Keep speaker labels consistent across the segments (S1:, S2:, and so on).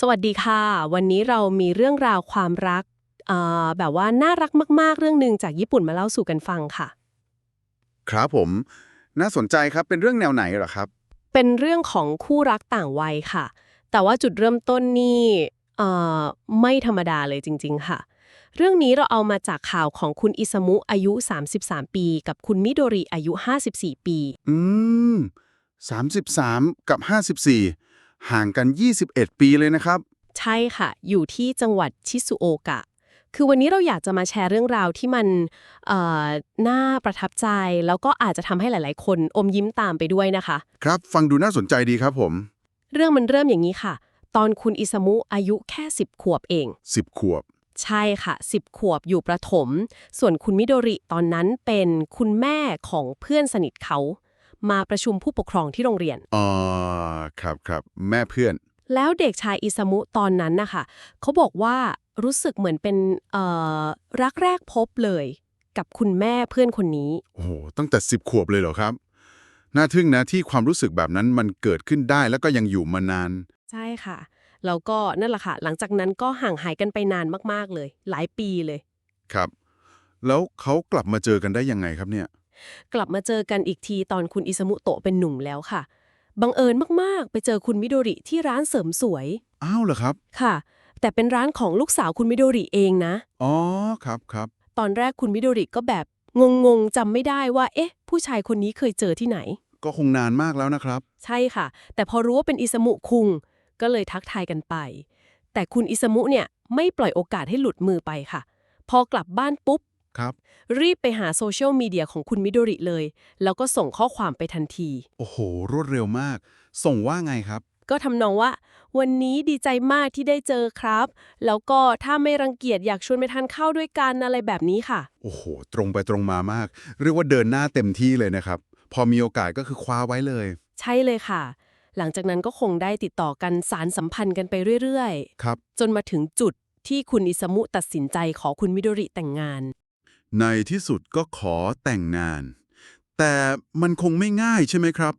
S1: สวัสดีค่ะ วันนี้เรามีเรื่องราวความรักเอ่อแบบว่าน่ารักมาก ๆ เรื่องหนึ่งจากญี่ปุ่นมาเล่าสู่กันฟังค่ะ
S2: ครับผม น่าสนใจครับเป็นเรื่องแนวไหนเหรอครับ
S1: เป็นเรื่องของคู่รักต่างวัยค่ะ แต่ว่าจุดเริ่มต้นนี่เอ่อไม่ธรรมดาเลยจริง ๆ ค่ะ เรื่องนี้เราเอามาจากข่าวของคุณอิซามุอายุ 33 ปี กับคุณมิโดริอายุ 54 ปี
S2: อืม 33 กับ 54 ห่างกัน 21 ปีเลยนะครับ
S1: ใช่ค่ะ อยู่ที่จังหวัดชิซุโอกะ คือวันนี้เราอยากจะมาแชร์เรื่องราวที่มันเอ่อน่าประทับใจ แล้วก็อาจจะทำให้หลาย ๆ คนอมยิ้มตามไปด้วยนะคะ
S2: ครับ ฟังดูน่าสนใจดีครับผม
S1: เรื่องมันเริ่มอย่างนี้ค่ะ ตอนคุณอิซามุอายุแค่ 10 ขวบเอง
S2: 10 ขวบ
S1: ใช่ค่ะ 10 ขวบอยู่ประถม ส่วนคุณมิโดริตอนนั้นเป็นคุณแม่ของเพื่อนสนิทเขา มาประชุมผู้ปกครองที่โรงเรียน
S2: อ๋อ ครับครับแม่เพื่อน
S1: แล้วเด็กชายอิซามุตอนนั้นนะคะเขาบอกว่ารู้สึกเหมือนเป็นเอ่อรักแรกพบเลย กับคุณแม่เพื่อนคนนี้
S2: โอ้โหตั้งแต่10ขวบเลยเหรอครับ น่าทึ่งนะที่ความรู้สึกแบบนั้นมันเกิดขึ้นได้แล้วก็ยังอยู่มานาน
S1: ใช่ค่ะ แล้วก็นั่นแหละค่ะ หลังจากนั้นก็ห่างหายกันไปนานมากๆเลย หลายปีเลย
S2: ครับ แล้วเขากลับมาเจอกันได้ยังไงครับเนี่ย
S1: กลับมาเจอกันอีกทีตอนคุณอิซามุโตะเป็นหนุ่มแล้วค่ะ บังเอิญมากๆ ไปเจอคุณมิโดริที่ร้านเสริมสวย
S2: อ้าวเหรอครับ
S1: ค่ะ แต่เป็นร้านของลูกสาวคุณมิโดริเองนะ
S2: อ๋อ ครับครับ
S1: ตอนแรกคุณมิโดริก็แบบงงๆจำไม่ได้ว่า เอ๊ะ ผู้ชายคนนี้เคยเจอที่ไหน
S2: ก็คงนานมากแล้วนะครับ
S1: ใช่ค่ะ แต่พอรู้ว่าเป็นอิซามุคุง ก็เลยทักทายกันไป แต่คุณอิซามุเนี่ยไม่ปล่อยโอกาสให้หลุดมือไปค่ะ พอกลับบ้านปุ๊บ
S2: ครับ
S1: รีบไปหาโซเชียลมีเดียของคุณมิโดริเลย แล้วก็ส่งข้อความไปทันที
S2: โอ้โห รวดเร็วมาก ส่งว่าไงครับ
S1: ก็ทำนองว่า วันนี้ดีใจมากที่ได้เจอครับ แล้วก็ถ้าไม่รังเกียจอยากชวนไปทานข้าวด้วยกันอะไรแบบนี้ค่ะ
S2: โอ้โห ตรงไปตรงมามาก เรียกว่าเดินหน้าเต็มที่เลยนะครับ พอมีโอกาสก็คือคว้าไว้เลย
S1: ใช่เลยค่ะ หลังจากนั้นก็คงได้ติดต่อกันสารสัมพันธ์กันไปเรื่อย
S2: ครับ
S1: ๆ จนมาถึงจุดที่คุณอิซามุตัดสินใจขอคุณมิโดริแต่งงาน
S2: ในที่สุดก็ขอแต่งงาน แต่มันคงไม่ง่ายใช่ไหมครับ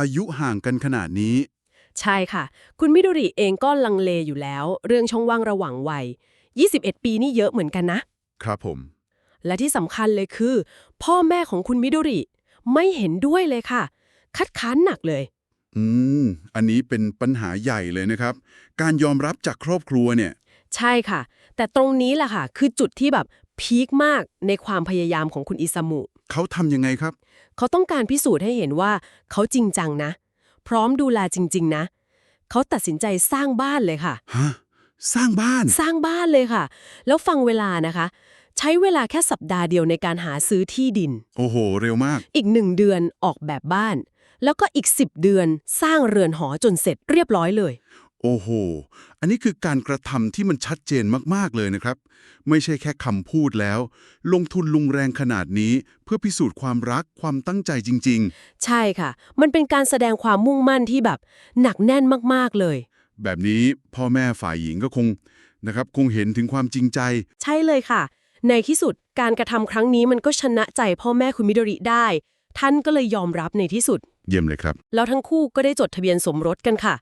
S2: อายุห่างกันขนาดนี้
S1: ใช่ค่ะ คุณมิโดริเองก็ลังเลอยู่แล้ว เรื่องช่องว่างระหว่างวัย 21 ปีนี่เยอะเหมือนกันนะ
S2: ครับผม
S1: และที่สำคัญเลยคือ พ่อแม่ของคุณมิโดริ ไม่เห็นด้วยเลยค่ะ คัดค้านหนักเลย
S2: อืม อันนี้เป็นปัญหาใหญ่เลยนะครับ การยอมรับจากครอบครัวเนี่ย
S1: ใช่ค่ะ แต่ตรงนี้แหละค่ะ คือจุดที่แบบ พีคมากในความพยายามของคุณอิซามุ
S2: เขาทำยังไงครับ
S1: เขาต้องการพิสูจน์ให้เห็นว่าเขาจริงจังนะ พร้อมดูแลจริง ๆ นะ เขาตัดสินใจสร้างบ้านเลยค่ะ
S2: ฮะ สร้างบ้าน
S1: สร้างบ้านเลยค่ะ แล้วฟังเวลานะคะ ใช้เวลาแค่สัปดาห์เดียวในการหาซื้อที่ดิน
S2: โอ้โห เร็วมาก
S1: อีกหนึ่งเดือนออกแบบบ้าน แล้วก็อีก 10 เดือนสร้างเรือนหอจนเสร็จเรียบร้อยเลย
S2: โอ้โห อันนี้คือการกระทำที่มันชัดเจนมากๆเลยนะครับ ไม่ใช่แค่คำพูดแล้ว ลงทุนลุงแรงขนาดนี้ เพื่อพิสูจน์ความรักความตั้งใจจริง
S1: ใช่ค่ะ มันเป็นการแสดงความมุ่งมั่นที่แบบ หนักแน่นมากๆเลย
S2: ๆแบบนี้พ่อแม่ฝ่ายหญิงก็คงนะครับคงเห็นถึงความจริงใจ
S1: ใช่เลยค่ะ ในที่สุดการกระทำครั้งนี้มันก็ชนะใจพ่อแม่คุณมิโดริได้ ท่านก็เลยยอมรับในที่สุด
S2: เยี่ยมเลยครับ
S1: แล้วทั้งคู่ก็ได้จดทะเบียนสมรสกันค่ะ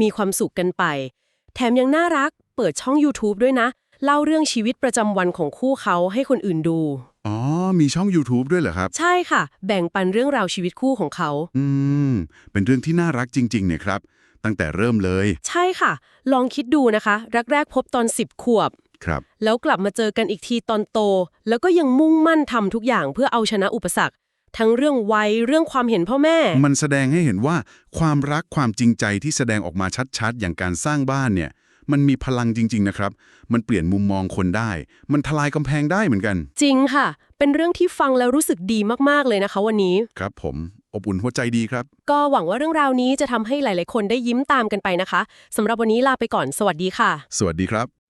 S1: มีความสุขกันไป แถมยังน่ารัก เปิดช่อง YouTube ด้วยนะ เล่าเรื่องชีวิตประจำวันของคู่เขาให้คนอื่นดู
S2: อ๋อ มีช่อง YouTube ด้วยเหรอครับ
S1: ใช่ค่ะ แบ่งปันเรื่องราวชีวิตคู่ของเขา
S2: อืม เป็นเรื่องที่น่ารักจริง ๆ เนี่ยครับ ตั้งแต่เริ่มเลย
S1: ใช่ค่ะ ลองคิดดูนะคะรักแรกพบตอน 10 ขวบ
S2: ครับ
S1: แล้วกลับมาเจอกันอีกทีตอนโต แล้วก็ยังมุ่งมั่นทำทุกอย่างเพื่อเอาชนะอุปสรรค ทั้งเรื่องวัยเรื่องความเห็นพ่อแม่
S2: มันแสดงให้เห็นว่าความรักความจริงใจที่แสดงออกมาชัดๆ อย่างการสร้างบ้านเนี่ย มันมีพลังจริง ๆ นะครับ มันเปลี่ยนมุมมองคนได้ มันทลายกำแพงได้เหมือนกัน
S1: จริงค่ะ เป็นเรื่องที่ฟังแล้วรู้สึกดีมากๆเลยนะคะ วันนี้
S2: ครับผมอบอุ่นหัวใจดีครับ
S1: ก็หวังว่าเรื่องราวนี้จะทำให้หลาย ๆ คนได้ยิ้มตามกันไปนะคะสำหรับวันนี้ลาไปก่อน สวัสดีค่ะ
S2: สวัสดีครับ